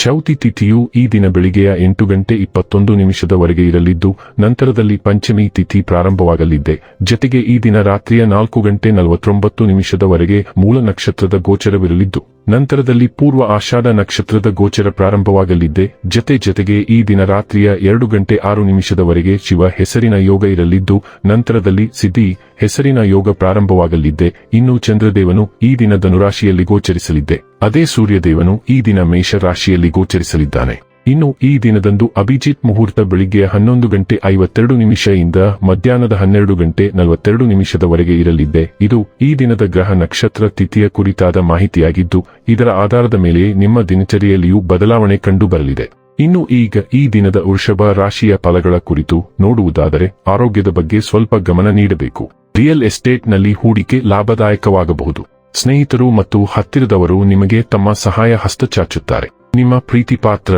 ಚೌತಿ ತಿಥಿಯು ಈ ದಿನ ಬೆಳಿಗ್ಗೆಯ ಎಂಟು ಗಂಟೆ ಇಪ್ಪತ್ತೊಂದು ನಿಮಿಷದವರೆಗೆ ಇರಲಿದ್ದು, ನಂತರದಲ್ಲಿ ಪಂಚಮಿ ತಿಥಿ ಪ್ರಾರಂಭವಾಗಲಿದೆ. ಜತೆಗೆ ಈ ದಿನ ರಾತ್ರಿಯ ನಾಲ್ಕು ಗಂಟೆ ನಲವತ್ತೊಂಬತ್ತು ನಿಮಿಷದವರೆಗೆ ಮೂಲ ನಕ್ಷತ್ರದ ಗೋಚರವಿರಲಿದ್ದು, ನಂತರದಲ್ಲಿ ಪೂರ್ವ ಆಷಾಢ ನಕ್ಷತ್ರದ ಗೋಚರ ಪ್ರಾರಂಭವಾಗಲಿದ್ದೆ ಜತೆ ಜತೆಗೆ ಈ ದಿನ ರಾತ್ರಿಯ ಎರಡು ಗಂಟೆ ಆರು ನಿಮಿಷದವರೆಗೆ ಶಿವ ಹೆಸರಿನ ಯೋಗ ಇರಲಿದ್ದು, ನಂತರದಲ್ಲಿ ಸಿದ್ಧಿ ಹೆಸರಿನ ಯೋಗ ಪ್ರಾರಂಭವಾಗಲಿದ್ದೆ ಇನ್ನು ಚಂದ್ರದೇವನು ಈ ದಿನ ಧನುರಾಶಿಯಲ್ಲಿ ಗೋಚರಿಸಲಿದ್ದೆ ಅದೇ ಸೂರ್ಯದೇವನು ಈ ದಿನ ಮೇಷ ರಾಶಿಯಲ್ಲಿ ಗೋಚರಿಸಲಿದ್ದಾನೆ. ಇನ್ನು ಈ ದಿನದಂದು ಅಭಿಜಿತ್ ಮುಹೂರ್ತ ಬೆಳಿಗ್ಗೆ ಹನ್ನೊಂದು ಗಂಟೆ ಐವತ್ತೆರಡು ನಿಮಿಷದಿಂದ ಮಧ್ಯಾಹ್ನದ ಹನ್ನೆರಡು ಗಂಟೆ ನಲವತ್ತೆರಡು ನಿಮಿಷದವರೆಗೆ ಇರಲಿದೆ ಇದು ಈ ದಿನದ ಗ್ರಹ ನಕ್ಷತ್ರ ತಿಥಿಯ ಕುರಿತಾದ ಮಾಹಿತಿಯಾಗಿದ್ದು, ಇದರ ಆಧಾರದ ಮೇಲೆ ನಿಮ್ಮ ದಿನಚರಿಯಲ್ಲಿಯೂ ಬದಲಾವಣೆ ಕಂಡುಬರಲಿದೆ. ಇನ್ನು ಈಗ ಈ ದಿನದ ವೃಷಭ ರಾಶಿಯ ಫಲಗಳ ಕುರಿತು ನೋಡುವುದಾದರೆ ಆರೋಗ್ಯದ ಬಗ್ಗೆ ಸ್ವಲ್ಪ ಗಮನ ನೀಡಬೇಕು. ರಿಯಲ್ ಎಸ್ಟೇಟ್ನಲ್ಲಿ ಹೂಡಿಕೆ ಲಾಭದಾಯಕವಾಗಬಹುದು. ಸ್ನೇಹಿತರು ಮತ್ತು ಹತ್ತಿರದವರು ನಿಮಗೆ ತಮ್ಮ ಸಹಾಯ ಹಸ್ತ ಚಾಚುತ್ತಾರೆ. ನಿಮ್ಮ ಪ್ರೀತಿಪಾತ್ರ,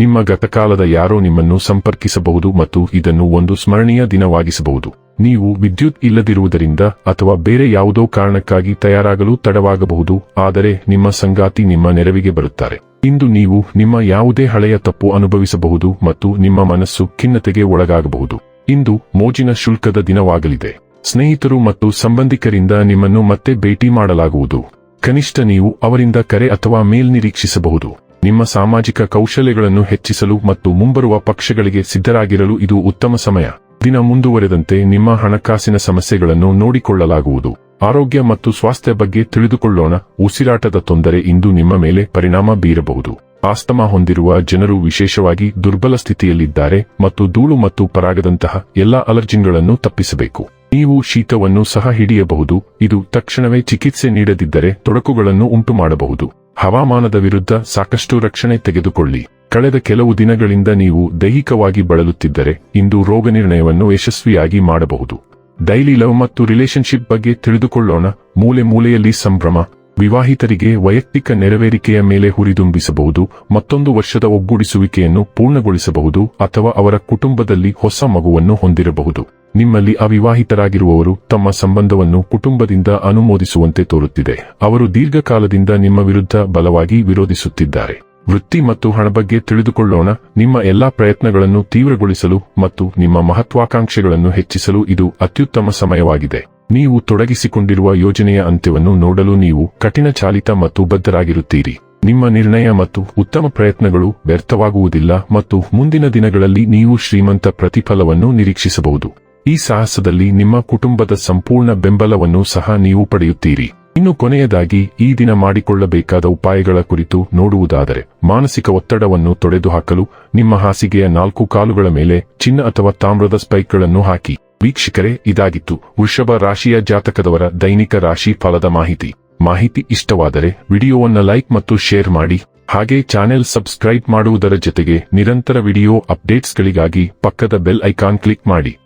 ನಿಮ್ಮ ಗತಕಾಲದ ಯಾರೋ ನಿಮ್ಮನ್ನು ಸಂಪರ್ಕಿಸಬಹುದು ಮತ್ತು ಇದನ್ನು ಒಂದು ಸ್ಮರಣೀಯ ದಿನವಾಗಿಸಬಹುದು. ನೀವು ವಿದ್ಯುತ್ ಇಲ್ಲದಿರುವುದರಿಂದ ಅಥವಾ ಬೇರೆ ಯಾವುದೋ ಕಾರಣಕ್ಕಾಗಿ ತಯಾರಾಗಲು ತಡವಾಗಬಹುದು, ಆದರೆ ನಿಮ್ಮ ಸಂಗಾತಿ ನಿಮ್ಮ ನೆರವಿಗೆ ಬರುತ್ತಾರೆ. ಇಂದು ನೀವು ನಿಮ್ಮ ಯಾವುದೇ ಹಳೆಯ ತಪ್ಪು ಅನುಭವಿಸಬಹುದು ಮತ್ತು ನಿಮ್ಮ ಮನಸ್ಸು ಖಿನ್ನತೆಗೆ ಒಳಗಾಗಬಹುದು. ಇಂದು ಮೋಜಿನ ಶುಲ್ಕದ ದಿನವಾಗಲಿದೆ. ಸ್ನೇಹಿತರು ಮತ್ತು ಸಂಬಂಧಿಕರಿಂದ ನಿಮ್ಮನ್ನು ಮತ್ತೆ ಭೇಟಿ ಮಾಡಲಾಗುವುದು. ಕನಿಷ್ಠ ನೀವು ಅವರಿಂದ ಕರೆ ಅಥವಾ ಮೇಲ್ ನಿರೀಕ್ಷಿಸಬಹುದು. ನಿಮ್ಮ ಸಾಮಾಜಿಕ ಕೌಶಲ್ಯಗಳನ್ನು ಹೆಚ್ಚಿಸಲು ಮತ್ತು ಮುಂಬರುವ ಪಕ್ಷಗಳಿಗೆ ಸಿದ್ಧರಾಗಿರಲು ಇದು ಉತ್ತಮ ಸಮಯ. ದಿನ ಮುಂದುವರೆದಂತೆ ನಿಮ್ಮ ಹಣಕಾಸಿನ ಸಮಸ್ಯೆಗಳನ್ನು ನೋಡಿಕೊಳ್ಳಲಾಗುವುದು. ಆರೋಗ್ಯ ಮತ್ತು ಸ್ವಾಸ್ಥ್ಯ ಬಗ್ಗೆ ತಿಳಿದುಕೊಳ್ಳೋಣ. ಉಸಿರಾಟದ ತೊಂದರೆ ಇಂದು ನಿಮ್ಮ ಮೇಲೆ ಪರಿಣಾಮ ಬೀರಬಹುದು. ಆಸ್ತಮಾ ಹೊಂದಿರುವ ಜನರು ವಿಶೇಷವಾಗಿ ದುರ್ಬಲ ಸ್ಥಿತಿಯಲ್ಲಿದ್ದಾರೆ ಮತ್ತು ಧೂಳು ಮತ್ತು ಪರಾಗದಂತಹ ಎಲ್ಲಾ ಅಲರ್ಜಿನ್ಗಳನ್ನು ತಪ್ಪಿಸಬೇಕು. ನೀವು ಶೀತವನ್ನು ಸಹ ಹಿಡಿಯಬಹುದು. ಇದು ತಕ್ಷಣವೇ ಚಿಕಿತ್ಸೆ ನೀಡದಿದ್ದರೆ ತೊಡಕುಗಳನ್ನು ಉಂಟು ಮಾಡಬಹುದು ಹವಾಮಾನದ ವಿರುದ್ಧ ಸಾಕಷ್ಟು ರಕ್ಷಣೆ ತೆಗೆದುಕೊಳ್ಳಿ. ಕಳೆದ ಕೆಲವು ದಿನಗಳಿಂದ ನೀವು ದೈಹಿಕವಾಗಿ ಬಳಲುತ್ತಿದ್ದರೆ ಇಂದು ರೋಗ ನಿರ್ಣಯವನ್ನು ಯಶಸ್ವಿಯಾಗಿ ಮಾಡಬಹುದು. ಡೈಲಿ ಲವ್ ಮತ್ತು ರಿಲೇಶನ್ಶಿಪ್ ಬಗ್ಗೆ ತಿಳಿದುಕೊಳ್ಳೋಣ. ಮೂಲೆ ಮೂಲೆಯಲ್ಲಿ ಸಂಭ್ರಮ, ವಿವಾಹಿತರಿಗೆ ವೈಯಕ್ತಿಕ ನೆರವೇರಿಕೆಯ ಮೇಲೆ ಹುರಿದುಂಬಿಸಬಹುದು. ಮತ್ತೊಂದು ವರ್ಷದ ಒಗ್ಗೂಡಿಸುವಿಕೆಯನ್ನು ಪೂರ್ಣಗೊಳಿಸಬಹುದು ಅಥವಾ ಅವರ ಕುಟುಂಬದಲ್ಲಿ ಹೊಸ ಮಗುವನ್ನು ಹೊಂದಿರಬಹುದು. ನಿಮ್ಮಲ್ಲಿ ಅವಿವಾಹಿತರಾಗಿರುವವರು ತಮ್ಮ ಸಂಬಂಧವನ್ನು ಕುಟುಂಬದಿಂದ ಅನುಮೋದಿಸುವಂತೆ ತೋರುತ್ತಿದೆ. ಅವರು ದೀರ್ಘಕಾಲದಿಂದ ನಿಮ್ಮ ವಿರುದ್ಧ ಬಲವಾಗಿ ವಿರೋಧಿಸುತ್ತಿದ್ದಾರೆ. ವೃತ್ತಿ ಮತ್ತು ಹಣ ಬಗ್ಗೆ ತಿಳಿದುಕೊಳ್ಳೋಣ. ನಿಮ್ಮ ಎಲ್ಲಾ ಪ್ರಯತ್ನಗಳನ್ನು ತೀವ್ರಗೊಳಿಸಲು ಮತ್ತು ನಿಮ್ಮ ಮಹತ್ವಾಕಾಂಕ್ಷೆಗಳನ್ನು ಹೆಚ್ಚಿಸಲು ಇದು ಅತ್ಯುತ್ತಮ ಸಮಯವಾಗಿದೆ. ನೀವು ತೊಡಗಿಸಿಕೊಂಡಿರುವ ಯೋಜನೆಯ ಅಂತ್ಯವನ್ನು ನೋಡಲು ನೀವು ಕಠಿಣ ಚಾಲಿತ ಮತ್ತು ಬದ್ಧರಾಗಿರುತ್ತೀರಿ. ನಿಮ್ಮ ನಿರ್ಣಯ ಮತ್ತು ಉತ್ತಮ ಪ್ರಯತ್ನಗಳು ವ್ಯರ್ಥವಾಗುವುದಿಲ್ಲ ಮತ್ತು ಮುಂದಿನ ದಿನಗಳಲ್ಲಿ ನೀವು ಶ್ರೀಮಂತ ಪ್ರತಿಫಲವನ್ನು ನಿರೀಕ್ಷಿಸಬಹುದು. ಈ ಸಾಹಸದಲ್ಲಿ ನಿಮ್ಮ ಕುಟುಂಬದ ಸಂಪೂರ್ಣ ಬೆಂಬಲವನ್ನು ಸಹ ನೀವು ಪಡೆಯುತ್ತೀರಿ. ಇನ್ನು ಕೊನೆಯದಾಗಿ, ಈ ದಿನ ಮಾಡಿಕೊಳ್ಳಬೇಕಾದ ಉಪಾಯಗಳ ಕುರಿತು ನೋಡುವುದಾದರೆ, ಮಾನಸಿಕ ಒತ್ತಡವನ್ನು ತೊಡೆದುಹಾಕಲು, ನಿಮ್ಮ ಹಾಸಿಗೆಯ ನಾಲ್ಕು ಕಾಲುಗಳ ಮೇಲೆ ಚಿನ್ನ ಅಥವಾ ತಾಮ್ರದ ಸ್ಪೈಕ್ಗಳನ್ನು ಹಾಕಿ. ವೀಕ್ಷಕರೇ, ಇದಾಗಿತ್ತು ವೃಷಭ ರಾಶಿಯ ಜಾತಕದವರ ದೈನಿಕ ರಾಶಿ ಫಲದ ಮಾಹಿತಿ. ಮಾಹಿತಿ ಇಷ್ಟವಾದರೆ ವಿಡಿಯೋವನ್ನ ಲೈಕ್ ಮತ್ತು ಶೇರ್ ಮಾಡಿ. ಹಾಗೆ ಚಾನೆಲ್ ಸಬ್ಸ್ಕ್ರೈಬ್ ಮಾಡುವುದರ ಜೊತೆಗೆ ನಿರಂತರ ವಿಡಿಯೋ ಅಪ್ಡೇಟ್ಸ್ಗಳಿಗಾಗಿ ಪಕ್ಕದ ಬೆಲ್ ಐಕಾನ್ ಕ್ಲಿಕ್ ಮಾಡಿ.